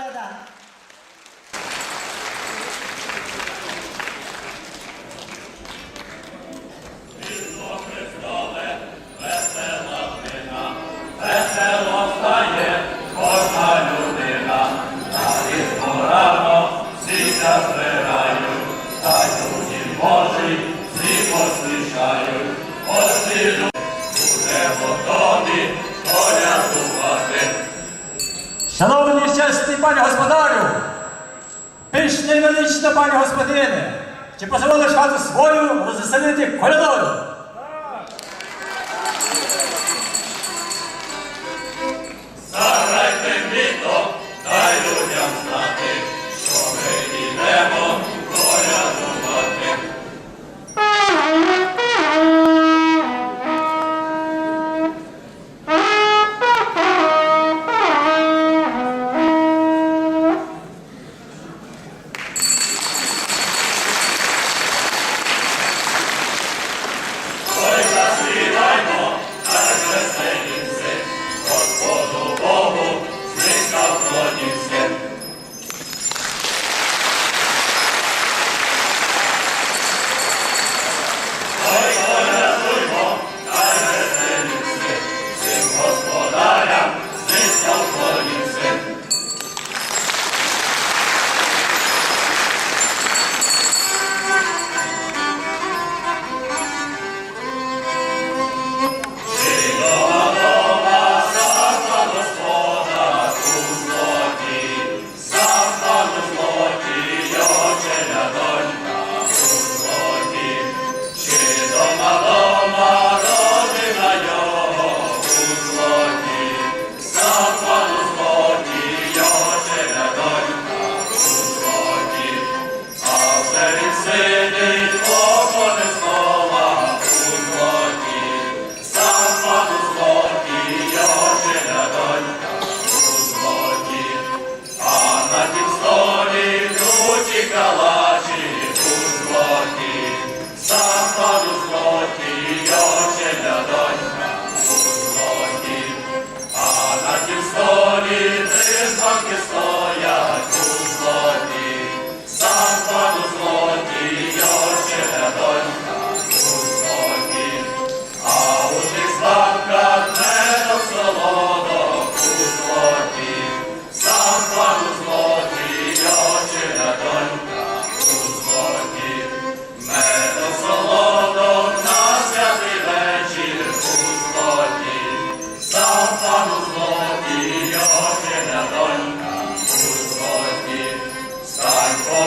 లేదా пане господарю, пишне велична, пане господине, чи позволиш хату свою розселити коридору?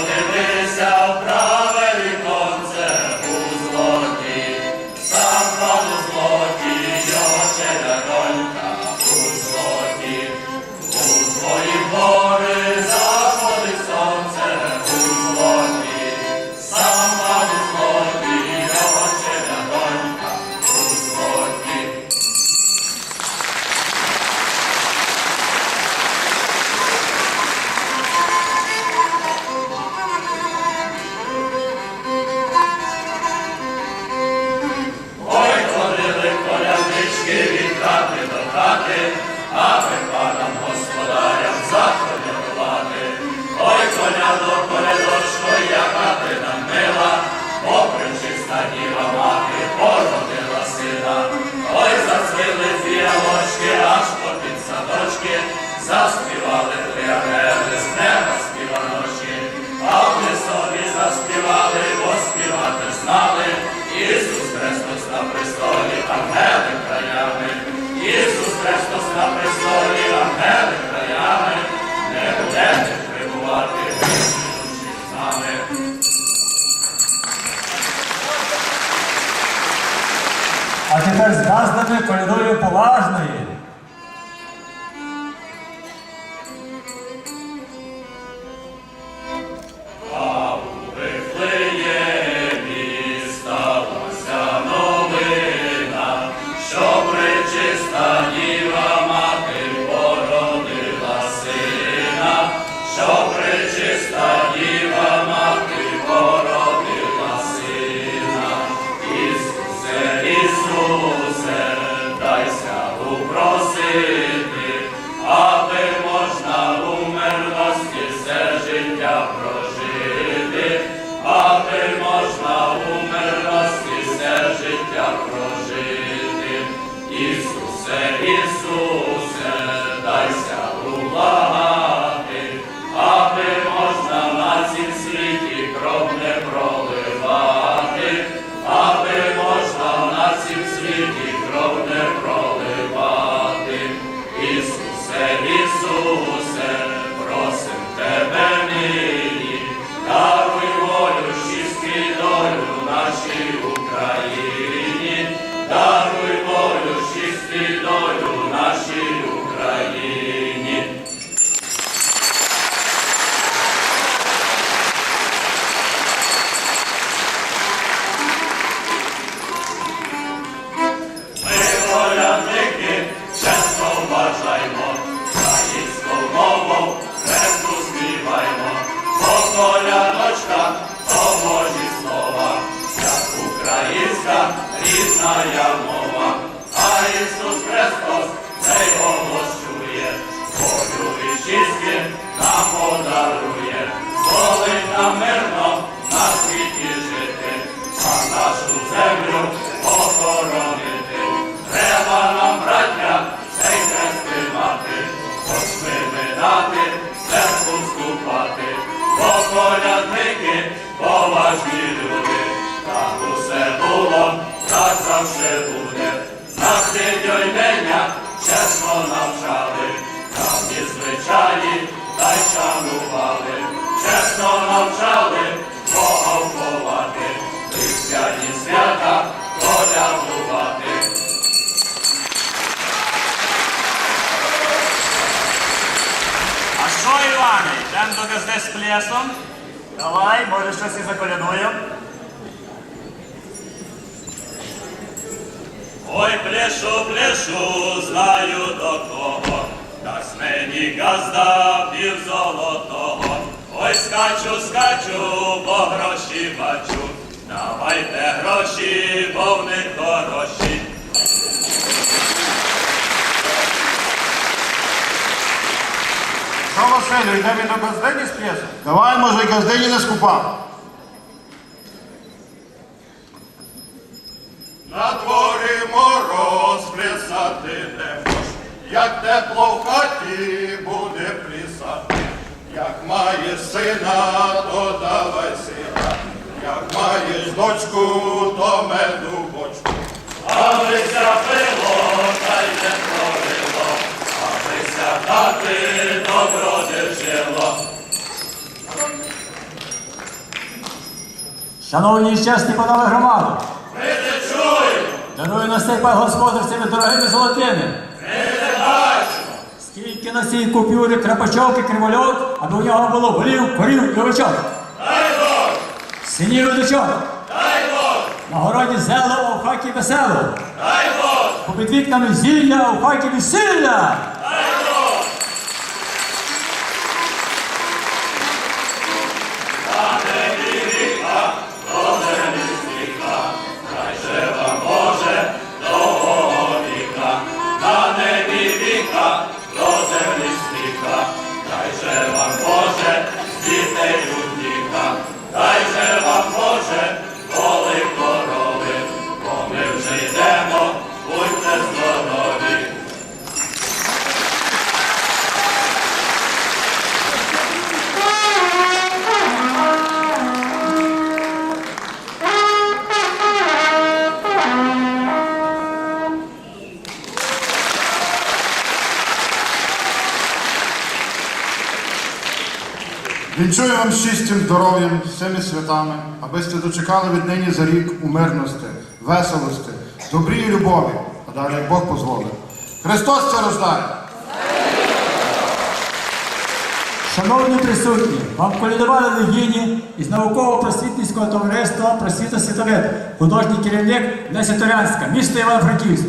Hallelujah. тепер з гаслами кольорою поважної. Чиста діва мати породила сина, Що причиста завжди буде. Нас відьойнення чесно навчали, давні звичаї та й шанували, чесно навчали Бога вховати, християні свята колядувати. А що, Іване, йдемо до газди з плесом? Давай, може щось і заколядуємо. Ой, пляшу, пляшу, знаю до кого, дасть мені газда пів золотого. Ой, скачу, скачу, бо гроші бачу. Давайте гроші, бо в них хороші. Що, Василю, йдемо до газдені з п'єсом? Давай, може, газдені не скупа. Як тепло в хаті буде плясати. Як маєш сина, то давай сина, як маєш дочку, то меду бочку. Абися пило, та й не пролило, абися хати добро держило. Шановні і чесні панове громади, Ми не чуємо, дарую на цей пан господар цими дорогими золотими. Скільки на цій купюрі крапачок і кривольок, аби у нього було голів, корів і овечок. Дай Бог, Синів і дочок. дай Бог, На городі зело, а в хаті весело. дай Бог, Попід вікнами зілля, а в хаті весілля. Вінчую вам щастям, здоров'ям, всіми святами, аби сте дочекали від нині за рік у мирності, веселості, добрі і любові, а далі як Бог дозволить. Христос це рождає! Шановні присутні, вам колядували легіні із науково-просвітницького товариства «Просвіта світовид», художній керівник Леся Торянська, місто Івано-Франківськ.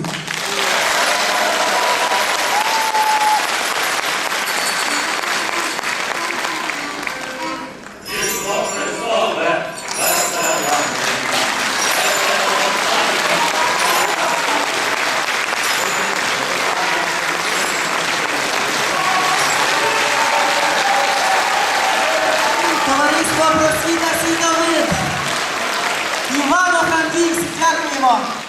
dobroci, da si dobri. Imamo kandil, skakujemo.